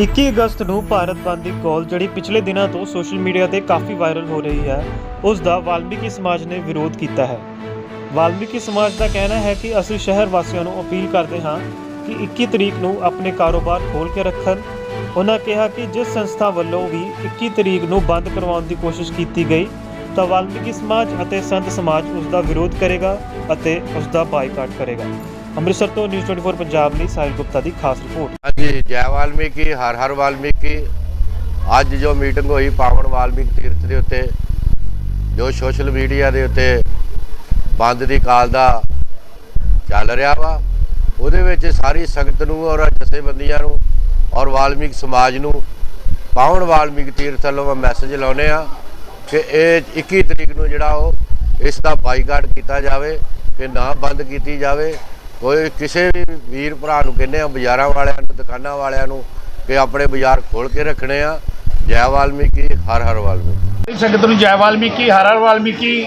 21 ਅਗਸਤ ਨੂੰ ਭਾਰਤ ਬੰਦ ਦੀ ਕਾਲ ਜਿਹੜੀ ਪਿਛਲੇ ਦਿਨਾਂ ਤੋਂ ਸੋਸ਼ਲ ਮੀਡੀਆ ਤੇ ਕਾਫੀ ਵਾਇਰਲ ਹੋ ਰਹੀ ਹੈ, ਉਸ ਦਾ ਵਾਲਮੀਕੀ ਸਮਾਜ ਨੇ ਵਿਰੋਧ ਕੀਤਾ ਹੈ। ਵਾਲਮੀਕੀ ਸਮਾਜ ਦਾ ਕਹਿਣਾ ਹੈ ਕਿ ਅਸੀਂ ਸ਼ਹਿਰ ਵਾਸੀਆਂ ਨੂੰ ਅਪੀਲ ਕਰਦੇ ਹਾਂ ਕਿ 21 ਤਰੀਕ ਨੂੰ ਆਪਣੇ ਕਾਰੋਬਾਰ ਖੋਲ੍ਹ ਕੇ ਰੱਖਣ। ਉਹਨਾਂ ਕਿਹਾ ਕਿ ਜਿਸ ਸੰਸਥਾ ਵੱਲੋਂ ਵੀ 21 ਤਰੀਕ ਨੂੰ ਬੰਦ ਕਰਵਾਉਣ ਦੀ ਕੋਸ਼ਿਸ਼ ਕੀਤੀ ਗਈ, ਤਾਂ ਵਾਲਮੀਕੀ ਸਮਾਜ ਅਤੇ ਸੰਤ ਸਮਾਜ ਉਸ ਦਾ ਵਿਰੋਧ ਕਰੇਗਾ ਅਤੇ ਉਸ ਦਾ ਬਾਈਕਾਟ ਕਰੇਗਾ। ਅੰਮ੍ਰਿਤਸਰ ਤੋਂ ਨਿਊਜ਼ 24 ਪੰਜਾਬ ਲਈ ਸਾਹਿਲ ਗੁਪਤਾ ਦੀ ਖਾਸ ਰਿਪੋਰਟ। ਹਾਂਜੀ, ਜੈ ਵਾਲਮੀਕੀ, ਹਰ ਹਰ ਵਾਲਮੀਕੀ। ਅੱਜ ਜੋ ਮੀਟਿੰਗ ਹੋਈ ਪਾਵਨ ਵਾਲਮੀਕ ਤੀਰਥ ਦੇ ਉੱਤੇ, ਜੋ ਸੋਸ਼ਲ ਮੀਡੀਆ ਦੇ ਉੱਤੇ ਬੰਦ ਦੀ ਕਾਲ ਦਾ ਚੱਲ ਰਿਹਾ ਵਾ, ਉਹਦੇ ਵਿੱਚ ਸਾਰੀ ਸੰਗਤ ਨੂੰ ਔਰ ਜਥੇਬੰਦੀਆਂ ਨੂੰ ਔਰ ਵਾਲਮੀਕ ਸਮਾਜ ਨੂੰ ਪਾਵਨ ਵਾਲਮੀਕ ਤੀਰਥ ਵੱਲੋਂ ਮੈਸੇਜ ਲਾਉਨੇ ਆ ਕਿ ਇਹ 21 ਤਰੀਕ ਨੂੰ ਜਿਹੜਾ ਉਹ, ਇਸ ਦਾ ਬਾਈਕਾਟ ਕੀਤਾ ਜਾਵੇ, ਕਿ ਨਾ ਬੰਦ ਕੀਤੀ ਜਾਵੇ ਕੋਈ ਕਿਸੇ ਵੀ ਵੀਰ ਭਰਾ ਨੂੰ ਕਹਿੰਦੇ ਆ, ਬਾਜ਼ਾਰਾਂ ਵਾਲਿਆਂ ਨੂੰ, ਦੁਕਾਨਾਂ ਵਾਲਿਆਂ ਨੂੰ ਕਿ ਆਪਣੇ ਬਾਜ਼ਾਰ ਖੋਲ ਕੇ ਰੱਖਣੇ ਆ। ਜੈ ਵਾਲਮੀਕੀ, ਹਰ ਹਰ ਵਾਲਮੀਕੀ। ਸੰਗਤ ਨੂੰ ਜੈ ਵਾਲਮੀਕੀ, ਹਰ ਹਰ ਵਾਲਮੀਕੀ,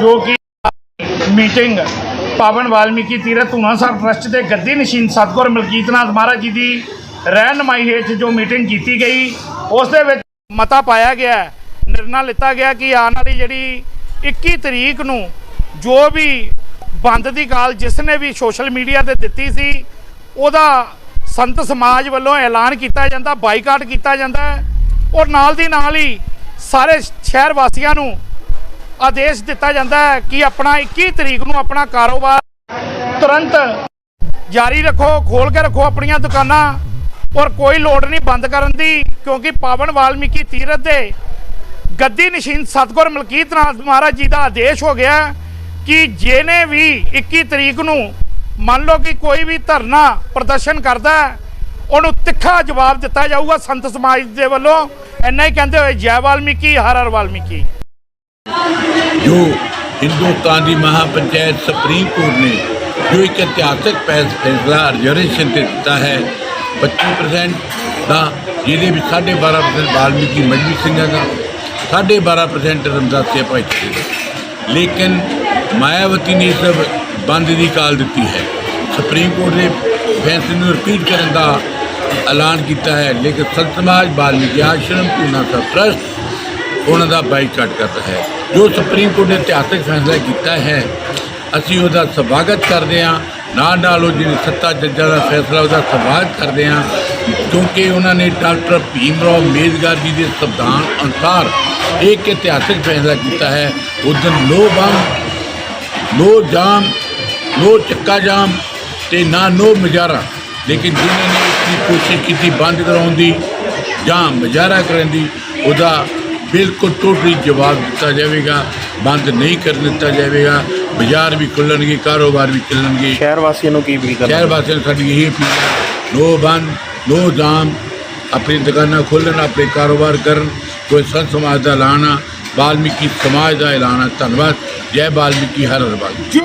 ਜੋ ਕਿ ਮੀਟਿੰਗ ਪਾਵਨ ਵਾਲਮੀਕੀ ਤੀਰਥ ਧੂਣਾ ਸਾਹਿਬ ਟਰਸਟ ਦੇ ਗੱਦੀ ਨਸ਼ੀਨ ਸਤਗੁਰ ਮਲਕੀਤ ਨਾਥ ਮਹਾਰਾਜ ਜੀ ਦੀ ਰਹਿਨਮਾਈ ਹੇਠ ਜੋ ਮੀਟਿੰਗ ਕੀਤੀ ਗਈ, ਉਸ ਦੇ ਵਿੱਚ ਮਤਾ ਪਾਇਆ ਗਿਆ ਨਿਰਣਾ ਲਿੱਤਾ ਗਿਆ ਕਿ ਆਉਣ ਵਾਲੀ ਜਿਹੜੀ 21 ਤਰੀਕ ਨੂੰ ਜੋ ਵੀ ਬੰਦ ਦੀ ਕਾਲ ਜਿਸ ਨੇ ਵੀ ਸੋਸ਼ਲ ਮੀਡੀਆ ਤੇ ਦਿੱਤੀ ਸੀ, ਉਹਦਾ ਸੰਤ ਸਮਾਜ ਵੱਲੋਂ ਐਲਾਨ ਕੀਤਾ ਜਾਂਦਾ, ਬਾਈਕਾਟ ਕੀਤਾ ਜਾਂਦਾ ਔਰ ਨਾਲ ਦੀ ਨਾਲ ਹੀ ਸਾਰੇ ਸ਼ਹਿਰ ਵਾਸੀਆਂ ਨੂੰ ਆਦੇਸ਼ ਦਿੱਤਾ ਜਾਂਦਾ ਹੈ ਕਿ ਆਪਣਾ 21 ਤਰੀਕ ਨੂੰ ਆਪਣਾ ਕਾਰੋਬਾਰ ਤੁਰੰਤ ਜਾਰੀ ਰੱਖੋ ਖੋਲ ਕੇ ਰੱਖੋ ਆਪਣੀਆਂ ਦੁਕਾਨਾਂ। ਔਰ ਕੋਈ ਲੋੜ ਨਹੀਂ ਬੰਦ ਕਰਨ ਦੀ, ਕਿਉਂਕਿ ਪਾਵਨ ਵਾਲਮੀਕੀ ਤੀਰਥ ਦੇ ਗੱਦੀ ਨਸ਼ੀਨ ਸਤਗੁਰ ਮਲਕੀਤ ਨਾਥ ਮਹਾਰਾਜ ਜੀ ਦਾ ਆਦੇਸ਼ ਹੋ ਗਿਆ ਕਿ ਜਿਹਨੇ ਵੀ 21 ਤਰੀਕ ਨੂੰ ਮੰਨ ਲਓ ਕਿ ਕੋਈ ਵੀ ਧਰਨਾ ਪ੍ਰਦਰਸ਼ਨ ਕਰਦਾ ਉਹਨੂੰ ਤਿੱਖਾ ਜਵਾਬ ਦਿੱਤਾ ਜਾਊਗਾ ਸੰਤ ਸਮਾਜ ਦੇ ਵੱਲੋਂ। ਇੰਨਾ ਹੀ ਕਹਿੰਦੇ ਹੋਏ, ਜੈ ਵਾਲਮੀਕੀ, ਹਰ ਹਰ ਵਾਲਮੀਕੀ। ਜੋ ਹਿੰਦੁਸਤਾਨ ਦੀ ਮਹਾਪੰਚਾਇਤ ਸੁਪਰੀਮ ਕੋਰਟ ਨੇ ਜੋ ਇੱਕ ਇਤਿਹਾਸਕ ਫੈਸਲਾ ਰਿਜ਼ਰਵੇਸ਼ਨ ਤੇ ਦਿੱਤਾ ਹੈ 25% ਦਾ, ਜਿਹਦੇ ਵਿੱਚ 12.5% ਵਾਲਮੀਕੀ, ਮਜਬੀ ਸਿੰਘਾਂ ਦਾ 12.5% ਰਮਦਾਸੀਆ ਭਾਈਚਾਰੇ ਦਾ। ਲੇਕਿਨ ਮਾਇਆਵਤੀ ਨੇ ਇਸ ਬੰਦ ਦੀ ਕਾਲ ਦਿੱਤੀ ਹੈ। ਸੁਪਰੀਮ ਕੋਰਟ ਨੇ ਫੈਸਲੇ ਨੂੰ ਰਿਪੀਟ ਕਰਨ ਦਾ ਐਲਾਨ ਕੀਤਾ ਹੈ, ਲੇਕਿਨ ਸੰਤ ਸਮਾਜ ਵਾਲਮੀਕੀ ਆਸ਼ਰਮ, ਪੂਨਾ ਸਾਹਿਬ ਟਰਸਟ ਉਹਨਾਂ ਦਾ ਬਾਈਕਾਟ ਕਰਦਾ ਹੈ। ਜੋ ਸੁਪਰੀਮ ਕੋਰਟ ਨੇ ਇਤਿਹਾਸਕ ਫੈਸਲਾ ਕੀਤਾ ਹੈ, ਅਸੀਂ ਉਹਦਾ ਸਵਾਗਤ ਕਰਦੇ ਹਾਂ। ਨਾਲ ਨਾਲ ਉਹ ਜਿਹੜੇ ਸੱਤਾ ਜੱਜਾਂ ਦਾ ਫੈਸਲਾ, ਉਹਦਾ ਸਵਾਗਤ ਕਰਦੇ ਹਾਂ, ਕਿਉਂਕਿ ਉਹਨਾਂ ਨੇ ਡਾਕਟਰ ਭੀਮ ਰਾਓ ਅੰਬੇਦਕਰ ਜੀ ਦੇ ਸੰਵਿਧਾਨ ਅਨੁਸਾਰ ਇੱਕ ਇਤਿਹਾਸਕ ਫੈਸਲਾ ਕੀਤਾ ਹੈ। ਉਦੋਂ ਨੋ ਬੰਬ ਨੋ ਜਾਮ ਨੋ ਚੱਕਾ ਜਾਮ ਤੇ ਨਾ ਨੋ ਮਜਾਰਾ। ਲੇਕਿਨ ਜਿਨ੍ਹਾਂ ਨੇ ਇਸਦੀ ਕੋਸ਼ਿਸ਼ ਕੀਤੀ ਬੰਦ ਕਰਾਉਣ ਦੀ ਜਾਂ ਮਜਾਰਾ ਕਰਨ ਦੀ ਉਹਦਾ ਬਿਲਕੁਲ ਟੋਟਲੀ ਜਵਾਬ ਦਿੱਤਾ ਜਾਵੇਗਾ ਬੰਦ ਨਹੀਂ ਕਰਨ ਦਿੱਤਾ ਜਾਵੇਗਾ। ਬਾਜ਼ਾਰ ਵੀ ਖੁੱਲਣਗੇ ਕਾਰੋਬਾਰ ਵੀ ਚੱਲਣਗੇ। ਸ਼ਹਿਰ ਵਾਸੀਆਂ ਨੂੰ ਕੀ ਅਪੀਲ ਕਰਨਾ? ਸ਼ਹਿਰ ਵਾਸੀਆਂ ਨੂੰ ਸਾਡੀ ਇਹੀ ਅਪੀਲ ਹੈ ਨੋ ਬੰਦ ਨੋ ਜਾਮ ਆਪਣੀ ਦੁਕਾਨਾਂ ਖੋਲ੍ਹਣ ਆਪਣੇ ਕਾਰੋਬਾਰ ਕਰਨ ਕੋਈ ਸੰਤ ਸਮਾਜ ਦਾ ਐਲਾਨ ਬਾਲਮੀਕੀ ਸਮਾਜ ਦਾ ਐਲਾਨ ਆ ਧੰਨਵਾਦ। ਜੈ ਵਾਲਮੀਕੀ ਹਰ ਹਰ ਵਾਲਮੀਕੀ